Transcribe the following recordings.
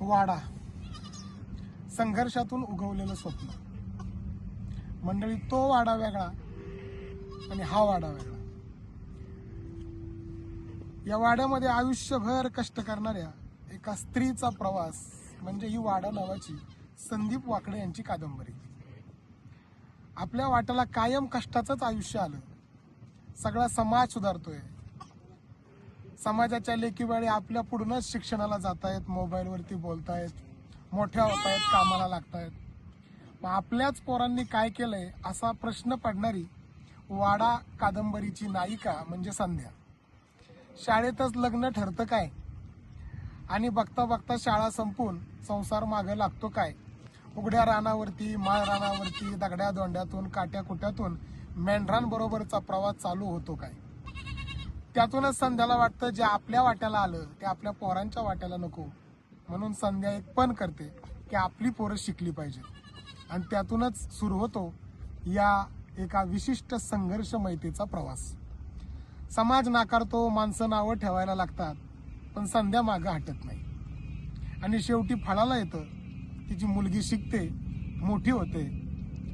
वाडा. संघर्षातून उगवलेलं स्वप्न. मंडळी तो वाडा वेगळा आणि हा वाडा वेगळा. या वाड्यामध्ये आयुष्यभर कष्ट करणाऱ्या एका स्त्रीचा प्रवास म्हणजे ही वाडा नावाची संदीप वाकडे यांची कादंबरी. आपल्या वाट्याला कायम कष्टाचंच आयुष्य आलं. सगळा समाज सुधारतोय. समाजाच्या लेखीवेळी आपल्या पुढूनच शिक्षणाला जात आहेत मोबाईलवरती बोलतायत मोठ्या होत आहेत कामाला लागतायत. मग आपल्याच पोरांनी काय केलंय असा प्रश्न पडणारी वाडा कादंबरीची नायिका म्हणजे संध्या. शाळेतच लग्न ठरतं काय? आणि बघता बघता शाळा संपून संसार मागं लागतो काय? उघड्या रानावरती माळ रानावरती दगड्या दोंड्यातून काट्या कुट्यातून मेंढरांबरोबरचा प्रवास चालू होतो काय? त्यातूनच संध्याला वाटतं जे आपल्या वाट्याला आलं ते आपल्या पोरांच्या वाट्याला नको. म्हणून संध्या एक पण करते की आपली पोरं शिकली पाहिजे. आणि त्यातूनच सुरू होतो या एका विशिष्ट संघर्ष मैत्रीचा प्रवास. समाज नाकारतो माणसं नावं ठेवायला लागतात पण संध्या मागं हटत नाही. आणि शेवटी फळाला येतं तिची मुलगी शिकते मोठी होते.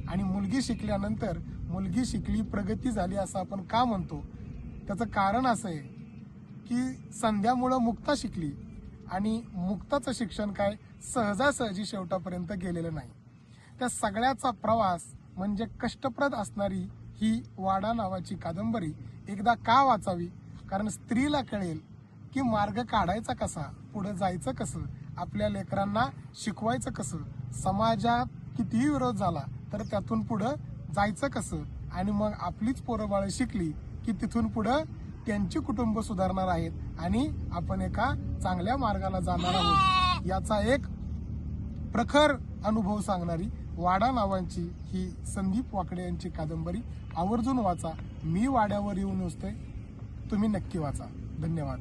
आणि मुलगी शिकल्यानंतर मुलगी शिकली प्रगती झाली असं आपण का म्हणतो? त्याचं कारण असं आहे की संध्यामुळं मुक्ता शिकली आणि मुक्ताचं शिक्षण काय सहजासहजी शेवटापर्यंत गेलेलं नाही. त्या सगळ्याचा प्रवास म्हणजे कष्टप्रद असणारी ही वाडा नावाची कादंबरी एकदा का वाचावी? कारण स्त्रीला कळेल की मार्ग काढायचा कसा पुढे जायचं कसं आपल्या लेकरांना शिकवायचं कसं समाजात कितीही विरोध झाला तर त्यातून पुढं जायचं कसं आणि मग आपलीच पोरं बाळं शिकली की तिथून पुढं त्यांची कुटुंब सुधारणार आहेत आणि आपण एका चांगल्या मार्गाला जाणार आहोत. याचा एक प्रखर अनुभव सांगणारी वाडा नावांची ही संदीप वाकडे यांची कादंबरी आवर्जून वाचा. मी वाड्यावर येऊन असतोय. तुम्ही नक्की वाचा. धन्यवाद.